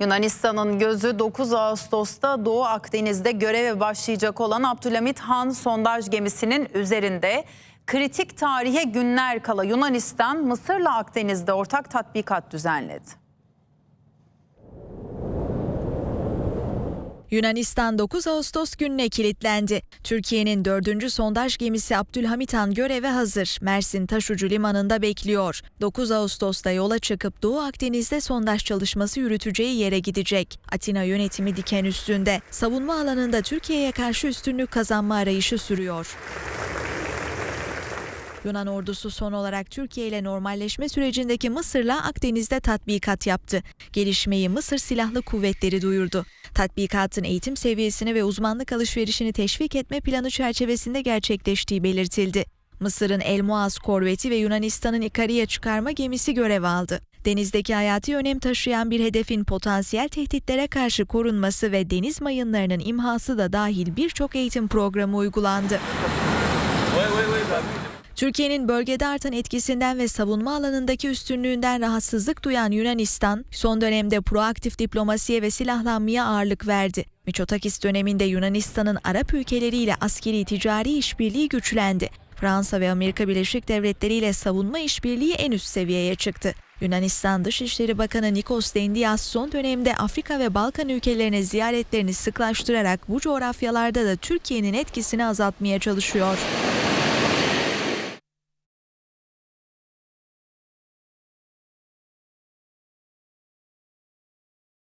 Yunanistan'ın gözü 9 Ağustos'ta Doğu Akdeniz'de göreve başlayacak olan Abdülhamit Han sondaj gemisinin üzerinde kritik tarihe günler kala Yunanistan Mısır'la Akdeniz'de ortak tatbikat düzenledi. Yunanistan 9 Ağustos gününe kilitlendi. Türkiye'nin dördüncü sondaj gemisi Abdülhamit Han göreve hazır. Mersin Taşucu Limanı'nda bekliyor. 9 Ağustos'ta yola çıkıp Doğu Akdeniz'de sondaj çalışması yürüteceği yere gidecek. Atina yönetimi diken üstünde. Savunma alanında Türkiye'ye karşı üstünlük kazanma arayışı sürüyor. Yunan ordusu son olarak Türkiye ile normalleşme sürecindeki Mısır'la Akdeniz'de tatbikat yaptı. Gelişmeyi Mısır Silahlı Kuvvetleri duyurdu. Tatbikatın eğitim seviyesini ve uzmanlık alışverişini teşvik etme planı çerçevesinde gerçekleştiği belirtildi. Mısır'ın El Muaz korveti ve Yunanistan'ın Ikariya çıkarma gemisi görev aldı. Denizdeki hayati önem taşıyan bir hedefin potansiyel tehditlere karşı korunması ve deniz mayınlarının imhası da dahil birçok eğitim programı uygulandı. Türkiye'nin bölgede artan etkisinden ve savunma alanındaki üstünlüğünden rahatsızlık duyan Yunanistan, son dönemde proaktif diplomasiye ve silahlanmaya ağırlık verdi. Miçotakis döneminde Yunanistan'ın Arap ülkeleriyle askeri ticari işbirliği güçlendi. Fransa ve Amerika Birleşik Devletleri ile savunma işbirliği en üst seviyeye çıktı. Yunanistan Dışişleri Bakanı Nikos Dendias son dönemde Afrika ve Balkan ülkelerine ziyaretlerini sıklaştırarak bu coğrafyalarda da Türkiye'nin etkisini azaltmaya çalışıyor.